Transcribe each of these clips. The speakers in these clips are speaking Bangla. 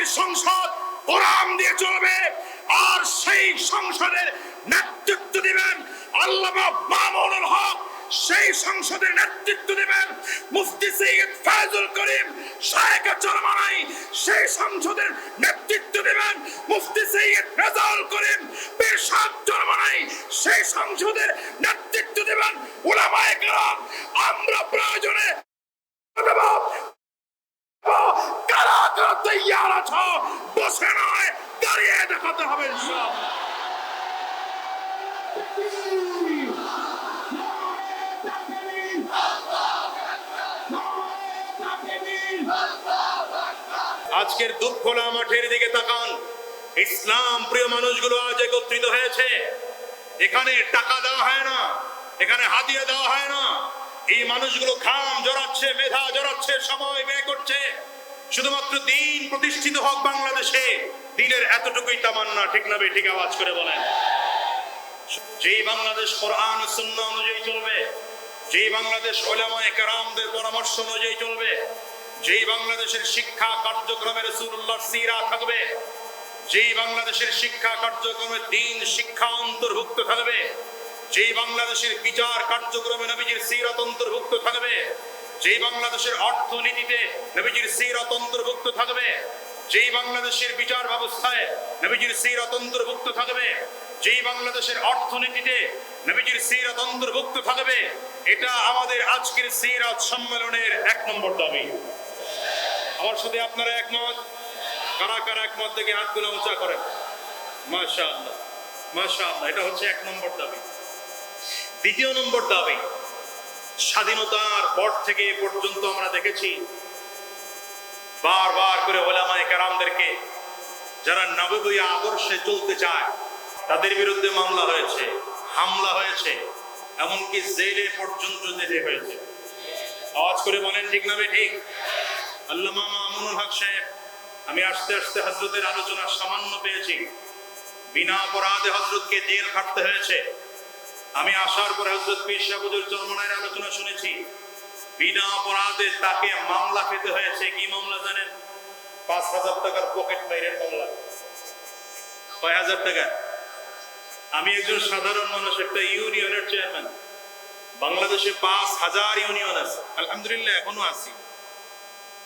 আগামীর সংসদ কোরআন দিয়ে চলবে, আর সেই সংসদের নেতৃত্ব দিবেন আল্লামা মামুনুল হক, সেই সংসদের নেতৃত্ব দিবেন মুফতি সৈয়দ ফায়জুল করিম শায়েখ চরমানাই, সেই সংসদের নেতৃত্ব দিবেন মুফতি সৈয়দ আজকের দুঃখলা মাঠের দিকে তাকান। ইসলাম প্রিয় মানুষগুলো আজ একত্রিত হয়েছে। এখানে টাকা দেওয়া হয় না, এখানে হাতিয়ে দেওয়া হয় না। এই মানুষগুলো খাম জড়াচ্ছে, মেধা জড়াচ্ছে, সময় ব্যয় করছে। শুধুমাত্র দিন প্রতিষ্ঠিত হোক বাংলাদেশে, দিনের এতটুকুই তামান্না, ঠিক না ঠিক আওয়াজ করে বলেন। যেই বাংলাদেশ কোরআন ও অনুযায়ী চলবে যেই বাংলাদেশ ওলামায়ে কেরামদের পরামর্শ অনুযায়ী চলবে, যেই বাংলাদেশের শিক্ষা কার্যক্রমের রাসূলুল্লাহ সিরা থাকবে, যেই বাংলাদেশের শিক্ষা কার্যক্রমে দিন শিক্ষা অন্তর্ভুক্ত থাকবে, যেই বাংলাদেশের বিচার কার্যক্রমে নবীজির সিরাত অন্তর্ভুক্ত থাকবে, যেই বাংলাদেশের অর্থনীতিতে নবীজির সিরাত অন্তর্ভুক্ত থাকবে যেই বাংলাদেশের বিচার ব্যবস্থায় নবীজির সিরাত অন্তর্ভুক্ত থাকবে, যেই বাংলাদেশের অর্থনীতিতে নবীজির সিরাত অন্তর্ভুক্ত থাকবে, এটা আমাদের আজকের সিরাত সম্মেলনের এক নম্বর দাবি। আমার সাথে আপনারা একমত? কারা কারা একমত থেকে হাতগুলো উঁচা করেন? মাশা আল্লাহ মাশা আল্লাহ এটা হচ্ছে এক নম্বর দাবি। দ্বিতীয় নম্বর দাবি, স্বাধীনতার পর থেকে পর্যন্ত আমরা দেখেছি বারবার করে ওলামায়ে কেরামদেরকে যারা নববী আদর্শে চলতে চায়, তাদের বিরুদ্ধে মামলা হয়েছে, হামলা হয়েছে, এমনকি জেলে পর্যন্ত যেতে হয়েছে। আওয়াজ করে বলেন, ঠিক না ঠিক? আল্লামা মামুনুল হক সাহেব, আমি আস্তে আস্তে হজরতের আলোচনা সামান্য পেয়েছি। বিনা অপরাধে হজরতকে জেল খাটতে হয়েছে। আমি আসার পরে হজরত পীর সাহুজুর চরমনায়ের আলোচনা শুনেছি। বিনা অপরাধে তাকে মামলা খেতে হয়েছে। কি মামলা জানেন? পাঁচ হাজার টাকার পকেট মাইরের মামলা। কয় হাজার টাকা? আমি একজন সাধারণ মানুষ, একটা ইউনিয়নের চেয়ারম্যান। বাংলাদেশে পাঁচ হাজার ইউনিয়ন আছে। আলহামদুলিল্লাহ, এখনও আছি।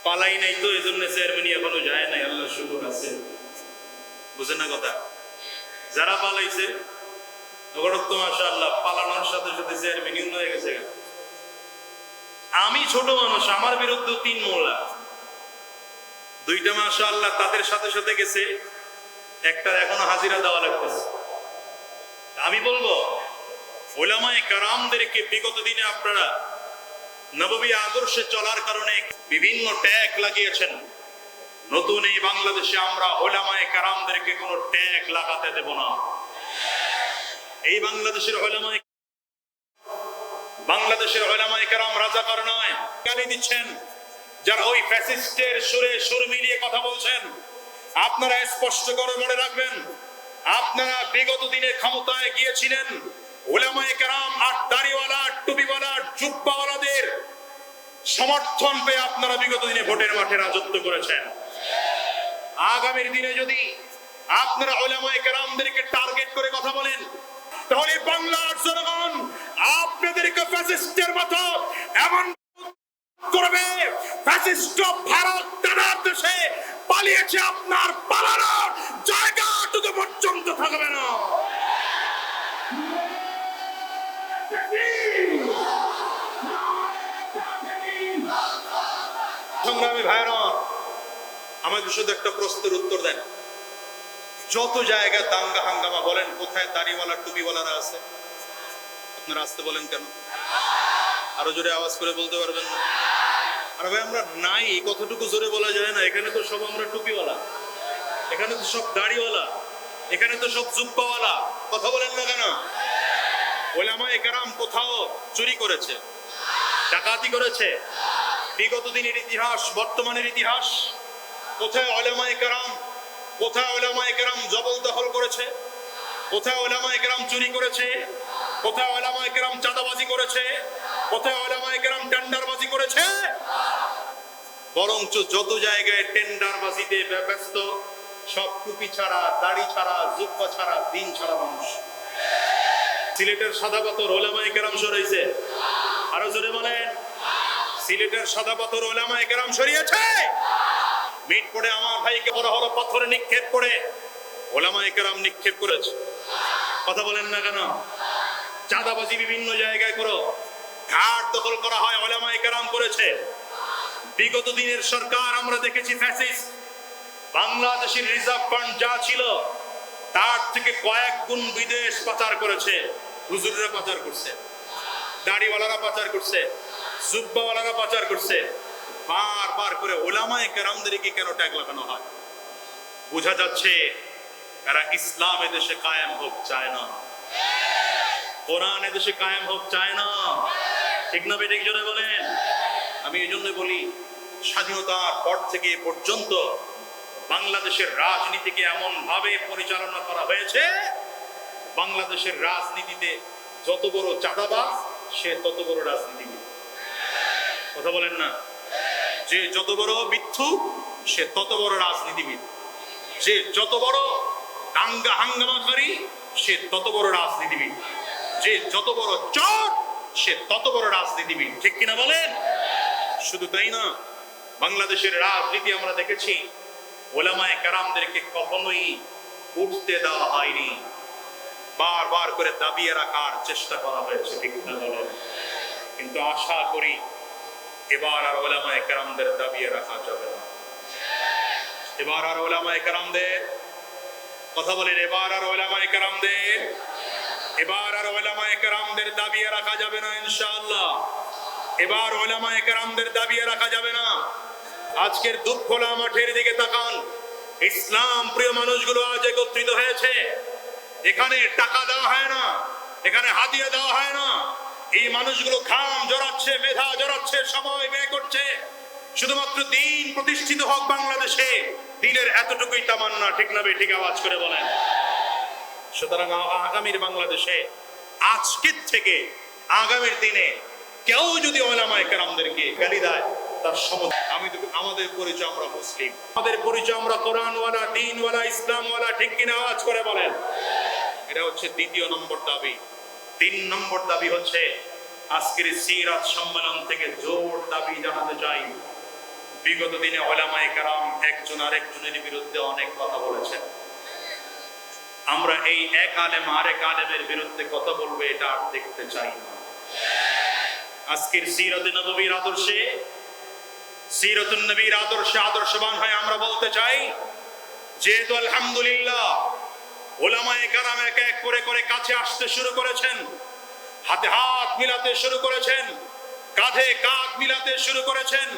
পালাই নাই তো এই জন্য চেয়ারম্যানই এখনও যায় নাই। আল্লাহ শুকুর আছে। বুঝেন না কথা? যারা পালাইছে ওগুলো তো মাসা আল্লাহ পালানোর সাথে সাথে চেয়ারম্যান হয়ে গেছে আমি ছোট মানুষ, আমার বিরুদ্ধে তিন মোল্লা দুইটা মাসা আল্লাহ তাদের সাথে সাথে গেছে একটা এখনও হাজিরা দেওয়া লাগতেছে। আমি বলব, ওলামায় কারামদেরকে বিগত দিনে আপনারা আদর্শে চলার কারণে বিভিন্ন ট্যাগ লাগিয়েছেন। নতুন এই বাংলাদেশে আমরা ওলামায় কারামদেরকে কোনো ট্যাগ লাগাতে দেব না। এই বাংলাদেশের ওলামায় বাংলাদেশের ওলামায় কারাম রাজাকার নয়, গালি দিচ্ছেন। যারা ওই ফ্যাসিস্টের সুরে সুর মিলিয়ে কথা বলছেন, আপনারা স্পষ্ট করে মনে রাখবেন, আপনারা বিগত দিনে ক্ষমতায় গিয়েছিলেন, ওলামায়ে কেরাম আর দাড়িওয়ালা, টুপিওয়ালা, জুব্বাওয়ালাদের সমর্থন পেয়ে আপনারা বিগত দিনে ভোটের মাঠে রাজত্ব করেছেন। আগামীর দিনে যদি আপনারা ওলামায়ে কেরামদেরকে টার্গেট করে কথা বলেন, তাহলে বাংলার জনগণ আপনাদেরকে ফ্যাসিস্টের মতো এমন করবে ফ্যাসিস্ট ভারত দাদার দেশে পালিয়েছে আপনার পালানোর জায়গাটুকু পর্যন্ত থাকবে না। সংগ্রামী ভাইরা আমাকে শুধু একটা প্রশ্নের উত্তর দেন। যত জায়গায় দাঙ্গা হাঙ্গামা বলেন, কোথায় দাড়িওয়ালা টুপিওয়ালারা আছে? আপনারা আসতে বলেন কেন? আরও জোরে আওয়াজ করে বলতে পারবেন না? আর ভাই, আমরা নাই কতটুকু জোরে বলা যায় না। এখানে তো সব আমরা টুপিওয়ালা। এখানে তো সব দাড়িওয়ালা। এখানে তো সব জুব্বাওয়ালা। কথা বলেন না কেন? ওলামা একরাম কোথাও চুরি করেছে, ডাকাতি করেছে। বিগত দিনের ইতিহাস, বর্তমানের ইতিহাস, কোথায় ওলামা একরাম কোথায় ওলামা একরাম জবরদখল করেছে, কোথায় ওলামা একরাম চুরি করেছে কোথায় ওলামা একরাম চাঁদাবাজি করেছে? কোথায় ওলামা একরাম টেন্ডারবাজি করেছে? বরঞ্চ যত জায়গায় টেন্ডার বাজিতে ব্যস্ত সব টুপি ছাড়া, দাড়ি ছাড়া, জুব্বা ছাড়া, দিন ছাড়া মানুষ। সিলেটের সাদা পাথর ওলামাই কেরাম সরাইছে। আরও জোরে বলেন। সিলেটের সাদা পাথর ওলামাই কেরাম সরিয়েছে। মিট করে আমার ভাইকে বড় হলো, পাথরে নিক্ষেপ করে। ওলামাই কেরাম নিক্ষেপ করেছে। কথা বলেন না কেন? চাঁদাবাজি বিভিন্ন জায়গায় করো ঘাট দখল করা হয় ওলামাই কেরাম করেছে। বিগত দিনের সরকার, আমরা দেখেছি ফ্যাসিস্ট বাংলাদেশের রিজার্ভ ফান্ড যা ছিল, তার থেকে কয়েক গুণ বিদেশ পাচার করেছে। হুজুররা পাচার করছে, দাড়িওয়ালারা পাচার করছে, জুব্বাওয়ালারা পাচার করছে। বারবার করে ওলামায়ে কেরামদেরকে কেন ট্যাগ লাগানো হয়? বোঝা যাচ্ছে, এরা ইসলাম দেশে কায়েম হোক, চায় না। কোরআন দেশে কায়েম হোক, চায় না। ঠিক না বেঠিক জনে বলেন? আমি এই জন্য বলি, স্বাধীনতার পর থেকে পর্যন্ত বাংলাদেশের রাজনীতিকে এমন ভাবে পরিচালনা করা হয়েছে, বাংলাদেশের রাজনীতিতে যত বড় চাঁদাবাজ, সে তত বড় রাজনীতিবিদ। কথা বলেন না? যে যত বড় মিথ্যু সে তত বড় রাজনীতিবিদ। যে যত বড় দাঙ্গা হাঙ্গামাকারী, সে তত বড় রাজনীতিবিদ। যে যত বড় চর, সে তত বড় রাজনীতিবিদ। ঠিক কিনা বলেন? শুধু তাই না, বাংলাদেশের রাজনীতি আমরা দেখেছি, ওলামায় কারামদেরকে কখনোই উঠতে দেওয়া হয়নি। বারবার করে দাবিয়ে রাখার চেষ্টা করা হয়েছে, ঠিক না বলেন? কিন্তু আশা করি এবার আর ওলামায় কারামদের দাবিয়ে রাখা যাবে না। এবার আর ওলামায় কারামদের কথা বলেন, এবার আর ওলামায় কারামদের এবার আর ওলামায় একরামদের দাবিয়ে রাখা যাবে না, ইনশাআল্লাহ। এবার ওলামায়ে একরামদের দাবিয়ে রাখা যাবে না। আজকের দুঃখলা মাঠের দিকে তাকান। ইসলাম, প্রিয় মানুষগুলো, আজ একত্রিত হয়েছে। এখানে টাকা দেওয়া হয় না, এখানে হাতিয়ে দেওয়া হয় না। এই মানুষগুলো খাম জড়াচ্ছে, মেধা জড়াচ্ছে, সময় ব্যয় করছে। শুধুমাত্র দিন প্রতিষ্ঠিত হোক বাংলাদেশে, দিনের এতটুকুই তামান্না, ঠিক না ঠিক আওয়াজ করে বলেন। সুতরাং আগামীর বাংলাদেশে, আজকের থেকে আগামীর দিনে কেউ যদি ওলামায়ে কেরামদেরকে গালি দেয়, তার সম আমি তো আমাদের পরিচয় আমরা মুসলিম। আমাদের পরিচয় আমরা কোরআনওয়ালা, দিনওয়ালা, ইসলামওয়ালা, ঠিক কিনা করে বলেন। এটা হচ্ছে দ্বিতীয় নম্বর দাবি। তিন নম্বর দাবি হচ্ছে, আজকের সিরাত সম্মেলন থেকে জোর দাবি জানাতে চাই। বিগত দিনে ওলামায়ে কেরাম একজন আরেকজনের বিরুদ্ধে অনেক কথা বলেছেন। আমরা এই এক আলেম আরেক আলেমের বিরুদ্ধে কথা বলব এটা আর দেখতে চাই না। আজকের নবীর আদর্শে, সিরতুন নবীর আদর্শে আদর্শবান হয়ে আমরা বলতে চাই, যেহেতু আলহামদুলিল্লাহ কারাম এক এক করে করে কাছে আসতে শুরু করেছেন, হাতে হাত মিলাতে শুরু করেছেন, কাঁধে কাঁধ মিলাতে শুরু করেছেন,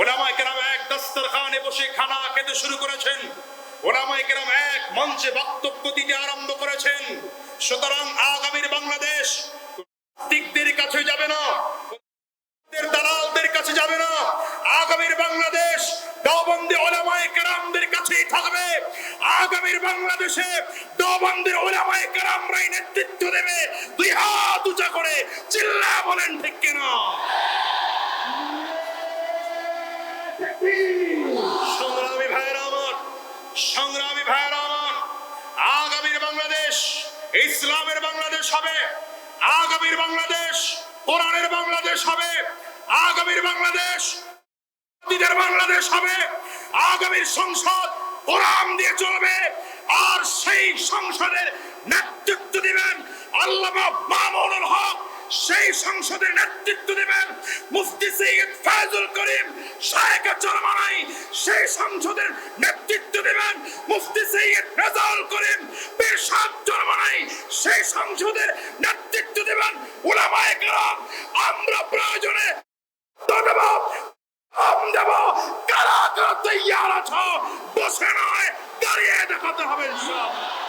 ওলামায়ে কেরাম এক দস্তরখানে বসে খানা খেতে শুরু করেছেন ওলামায়ে কেরাম এক মঞ্চে বক্তব্য দিতে আরম্ভ করেছেন। সুতরাং আগামীর বাংলাদেশ দিকদের কাছে যাবে না দালালদের কাছে যাবে না। আগামীর বাংলাদেশ দেওবন্দি ওলামায়ে কেরামদের কাছেই থাকবে। আগামীর বাংলাদেশে দেওবন্দির ওলামায়ে কেরামরাই নেতৃত্ব দেবে। দুই হাত উঁচা করে চিল্লা বলেন ঠিক কিনা? সংগ্রামী আমার সংগ্রামী ভাইয়েরা, আগামীর বাংলাদেশ, ইসলামের বাংলাদেশ হবে, আগামীর বাংলাদেশ, কোরআনের বাংলাদেশ হবে, আগামীর বাংলাদেশ বাংলাদেশ হবে, আগামীর সংসদ কোরআন দিয়ে চলবে, আর সেই সংসদের নেতৃত্ব দিবেন আল্লামা মামুনুল হক। সেই সংসদের নেতৃত্ব দিবেন মুফতি সৈয়দ ফায়জুল করিম শায়েখ চরমানাই সেই সংসদের নেতৃত্ব দিবেন মুফতি সৈয়দ রেজাউল করিম পেশাব চরমানাই সেই সংসদের নেতৃত্ব দিবেন উলামায়ে কেরাম। আমরা প্রয়োজনে ধন্যবাদ হাম দেব, কারা কারা তৈয়ার আছো? বসে নয়, দাঁড়িয়ে দেখাতে হবে ইনশাআল্লাহ।